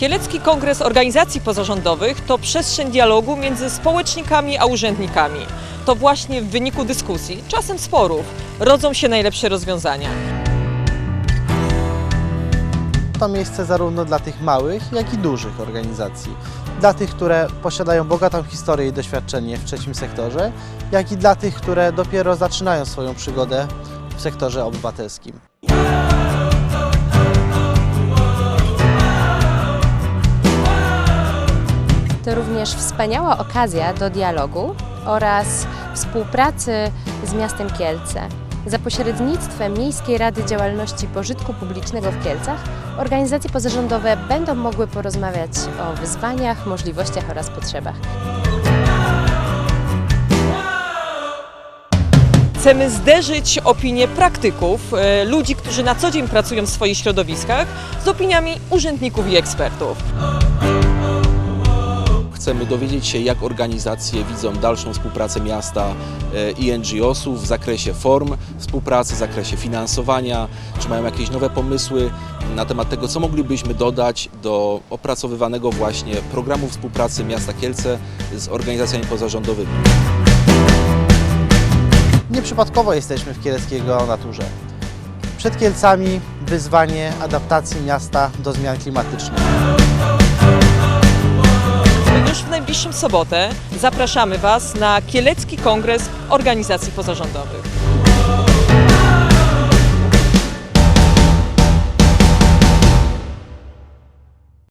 Kielecki Kongres Organizacji Pozarządowych to przestrzeń dialogu między społecznikami a urzędnikami. To właśnie w wyniku dyskusji, czasem sporów, rodzą się najlepsze rozwiązania. To miejsce zarówno dla tych małych, jak i dużych organizacji. Dla tych, które posiadają bogatą historię i doświadczenie w trzecim sektorze, jak i dla tych, które dopiero zaczynają swoją przygodę w sektorze obywatelskim. To również wspaniała okazja do dialogu oraz współpracy z miastem Kielce. Za pośrednictwem Miejskiej Rady Działalności Pożytku Publicznego w Kielcach organizacje pozarządowe będą mogły porozmawiać o wyzwaniach, możliwościach oraz potrzebach. Chcemy zderzyć opinie praktyków, e, ludzi, którzy na co dzień pracują w swoich środowiskach, z opiniami urzędników i ekspertów. Chcemy dowiedzieć się, jak organizacje widzą dalszą współpracę miasta e, i NGO-sów w zakresie form współpracy, w zakresie finansowania, czy mają jakieś nowe pomysły na temat tego, co moglibyśmy dodać do opracowywanego właśnie programu współpracy miasta Kielce z organizacjami pozarządowymi. Nieprzypadkowo jesteśmy w Kieleckiego naturze. Przed Kielcami wyzwanie adaptacji miasta do zmian klimatycznych. Najbliższą sobotę zapraszamy Was na Kielecki Kongres Organizacji Pozarządowych.